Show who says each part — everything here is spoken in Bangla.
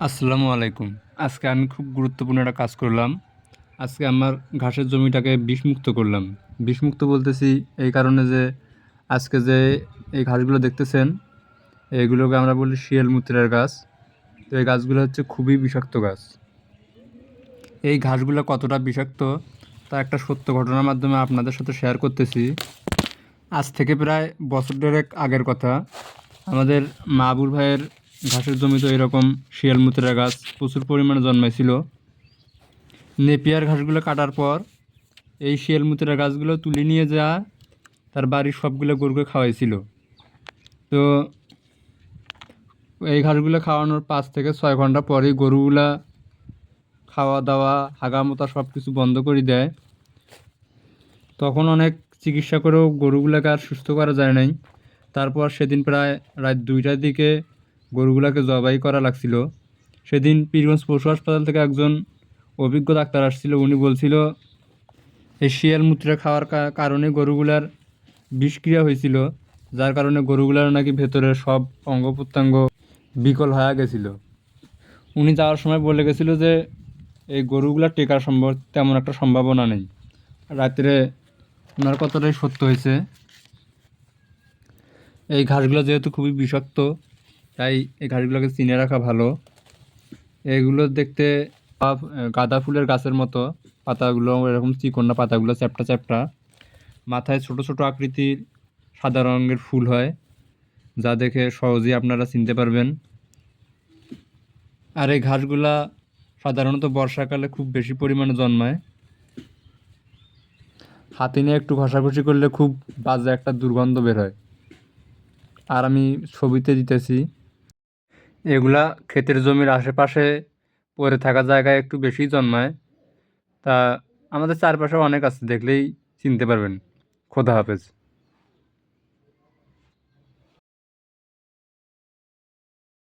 Speaker 1: আসসালামু আলাইকুম। আজকে আমি খুব গুরুত্বপূর্ণ একটা কাজ করলাম। আজকে আমার ঘাসের জমিটাকে বিষমুক্ত করলাম। বিষমুক্ত বলতেছি এই কারণে যে আজকে যে এই ঘাসগুলো দেখতেছেন এইগুলোকে আমরা বলি শিয়াল মূত্রের গাছ। তো এই গাছগুলো হচ্ছে খুবই বিষাক্ত গাছ। এই ঘাসগুলো কতটা বিষাক্ত তা একটা সত্য ঘটনার মাধ্যমে আপনাদের সাথে শেয়ার করতেছি। আজ থেকে প্রায় বছর দেড়েক আগের কথা। আমাদের মাহবুর ভাইয়ের ঘাসের জমিতে এরকম শিয়াল মুতরা গাছ প্রচুর পরিমাণে জন্মাইছিল। নেপিয়ার ঘাসগুলো কাটার পর এই শিয়াল মুতরা গাছগুলো তুলে নিয়ে যা তার বাড়ির সবগুলো গরুকে খাওয়াইছিল। তো এই ঘাসগুলো খাওয়ানোর পাঁচ থেকে ছয় ঘণ্টা পরেই গরুগুলা খাওয়া দাওয়া, হাগামোতা সব কিছু বন্ধ করে দেয়। তখন অনেক চিকিৎসা করেও গরুগুলোকে আর সুস্থ করা যায় নাই। তারপর সেদিন প্রায় রাত দুইটার দিকে গরুগুলোকে জবাই করা লাগছিল। সেদিন পীরগঞ্জ পশু হাসপাতাল থেকে একজন অভিজ্ঞ ডাক্তার আসছিল। উনি বলছিল এই শিয়াল মুত্রা খাওয়ার কারণে গরুগুলার বিষক্রিয়া হয়েছিল, যার কারণে গরুগুলার নাকি ভেতরের সব অঙ্গ প্রত্যঙ্গ বিকল হয়ে গেছিল। উনি যাওয়ার সময় বলে গেছিল যে, এই গরুগুলা টেকার সম্ভব তেমন একটা সম্ভাবনা নেই। রাত্রে ওনার কথাটাই সত্য হয়েছে? এই ঘাসগুলো যেহেতু খুবই বিষাক্ত তাই এই ঘাসগুলোকে চিনে রাখা ভালো। এগুলো দেখতে গাঁদা ফুলের গাছের মতো। পাতাগুলো এরকম চিকন না, পাতাগুলো চ্যাপটা চ্যাপটা। মাথায় ছোট ছোট আকৃতির সাদা রঙের ফুল হয়, যা দেখে সহজেই আপনারা চিনতে পারবেন। আর এই ঘাসগুলা সাধারণত বর্ষাকালে খুব বেশি পরিমাণে জন্মায়। হাতে নিয়ে একটু ঘষাঘষি করলে খুব বাজে একটা দুর্গন্ধ বের হয়। আর আমি ছবিতে দিতেছি। এগুলা ক্ষেতের জমির আশেপাশে পড়ে থাকা জায়গায় একটু বেশি জন্মায়। তা আমাদের চারপাশে অনেক আছে, দেখলেই চিনতে পারবেন। খোদা হাফেজ।